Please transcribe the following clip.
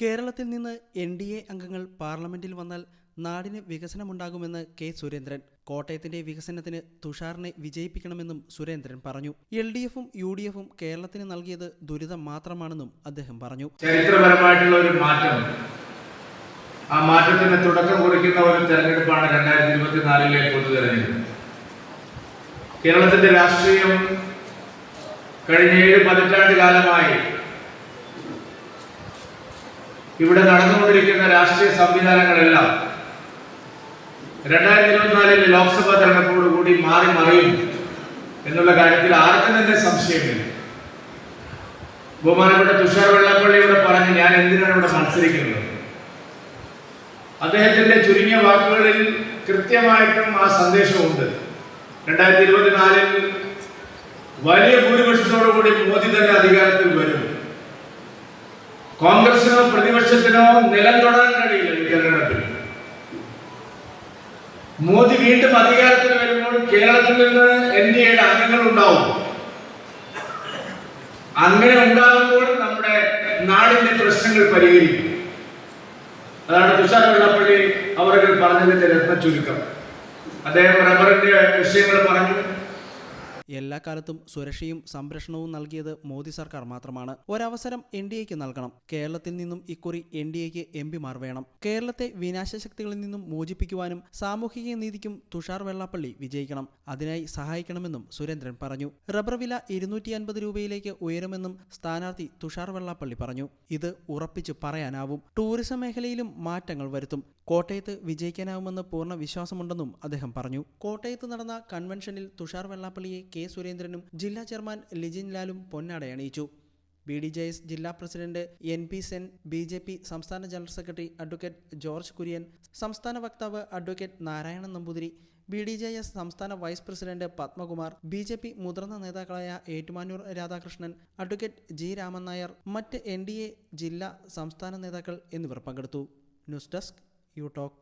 കേരളത്തിൽ നിന്ന് N D A അംഗങ്ങൾ പാർലമെന്റിൽ വന്നാൽ നാടിന് വികസനമുണ്ടാകുമെന്ന് കെ സുരേന്ദ്രൻ. കോട്ടയത്തിന്റെ വികസനത്തിന് തുഷാറിനെ വിജയിപ്പിക്കണമെന്നും സുരേന്ദ്രൻ പറഞ്ഞു. എൽ ഡി എഫും യു ഡി എഫും കേരളത്തിന് നൽകിയത് ദുരിതം മാത്രമാണെന്നും അദ്ദേഹം പറഞ്ഞു. ചരിത്രപരമായിട്ടുള്ള ഒരു മാറ്റം. ആ മാറ്റത്തിന് തുടക്കം കുറിക്കുന്ന ഒരു തെരഞ്ഞെടുപ്പാണ് രണ്ടായിരത്തി ഇരുപത്തിനാലിലെ പൊതു കേരളത്തിന്റെ രാഷ്ട്രീയം കഴിഞ്ഞ ഏഴ് പതിറ്റാണ്ട് കാലമായി ഇവിടെ നടന്നുകൊണ്ടിരിക്കുന്ന രാഷ്ട്രീയ സംവിധാനങ്ങളെല്ലാം രണ്ടായിരത്തി ഇരുപത്തിനാലിലെ ലോക്സഭാ തെരഞ്ഞെടുപ്പോടുകൂടി മാറി മറിയും എന്നുള്ള കാര്യത്തിൽ ആർക്കും തന്നെ സംശയമില്ല. ബഹുമാനപ്പെട്ട തുഷാർ വെള്ളാപ്പള്ളി ഇവിടെ പറഞ്ഞ് ഞാൻ എന്തിനാണ് ഇവിടെ മത്സരിക്കുന്നത്? അദ്ദേഹത്തിന്റെ ചുരുങ്ങിയ വാക്കുകളിൽ കൃത്യമായിട്ടും ആ സന്ദേശമുണ്ട്. രണ്ടായിരത്തി ഇരുപത്തിനാലിൽ വലിയ ഭൂരിപക്ഷത്തോടുകൂടി മോദി തന്നെ അധികാരത്തിൽ വരും. കോൺഗ്രസിനോ പ്രതിപക്ഷത്തിനോ നിലം തൊടാൻ കഴിയില്ല കേരളത്തിൽ. മോദി വീണ്ടും അധികാരത്തിൽ വരുമ്പോൾ കേരളത്തിൽ നിന്ന് എൻ ഡി എയുടെ അംഗങ്ങൾ ഉണ്ടാവും. അങ്ങനെ ഉണ്ടാകുമ്പോൾ നമ്മുടെ നാടിന്റെ പ്രശ്നങ്ങൾ പരിഹരിക്കും. അതാണ് തുഷാർ വെള്ളപ്പള്ളി അവർ പറഞ്ഞതിന്റെ രത്ന ചുരുക്കം അദ്ദേഹം റബ്ബറിന്റെ വിഷയങ്ങൾ പറഞ്ഞു എല്ലാ കാലത്തും സുരക്ഷയും സംരക്ഷണവും നൽകിയത് മോദി സർക്കാർ മാത്രമാണ്. ഒരവസരം എൻ ഡി എക്ക് നൽകണം. കേരളത്തിൽ നിന്നും ഇക്കുറി എൻ ഡി എക്ക് എം പിമാർ വേണം. കേരളത്തെ വിനാശശക്തികളിൽ നിന്നും മോചിപ്പിക്കുവാനും സാമൂഹിക നീതിക്കും തുഷാർ വെള്ളാപ്പള്ളി വിജയിക്കണം. അതിനായി സഹായിക്കണമെന്നും സുരേന്ദ്രൻ പറഞ്ഞു. റബ്ബർ വില ഇരുന്നൂറ്റി അൻപത് രൂപയിലേക്ക് ഉയരുമെന്നും സ്ഥാനാർത്ഥി തുഷാർ വെള്ളാപ്പള്ളി പറഞ്ഞു. ഇത് ഉറപ്പിച്ചു പറയാനാവും. ടൂറിസം മേഖലയിലും മാറ്റങ്ങൾ വരുത്തും. കോട്ടയത്ത് വിജയിക്കാനാവുമെന്ന് പൂർണ വിശ്വാസമുണ്ടെന്നും അദ്ദേഹം പറഞ്ഞു. കോട്ടയത്ത് നടന്ന കൺവെൻഷനിൽ തുഷാർ വെള്ളാപ്പള്ളിയെ കെ സുരേന്ദ്രനും ജില്ലാ ചെയർമാൻ ലിജിൻ ലാലും പൊന്നാടയണിയിച്ചു ബി ഡി ജെ എസ് ജില്ലാ president N P Sen B J P സംസ്ഥാന general secretary advocate George Kurian സംസ്ഥാന വക്താവ് advocate Narayanan Namboothiri B D J S സംസ്ഥാന vice president Padmakumar B J P മുതിർന്ന നേതാക്കളായ ഏറ്റുമാനൂർ രാധാകൃഷ്ണൻ അഡ്വക്കേറ്റ് ജി രാമൻ നായർ മറ്റ് N D A ജില്ലാ സംസ്ഥാന നേതാക്കൾ എന്നിവർ പങ്കെടുത്തു. News desk you talk.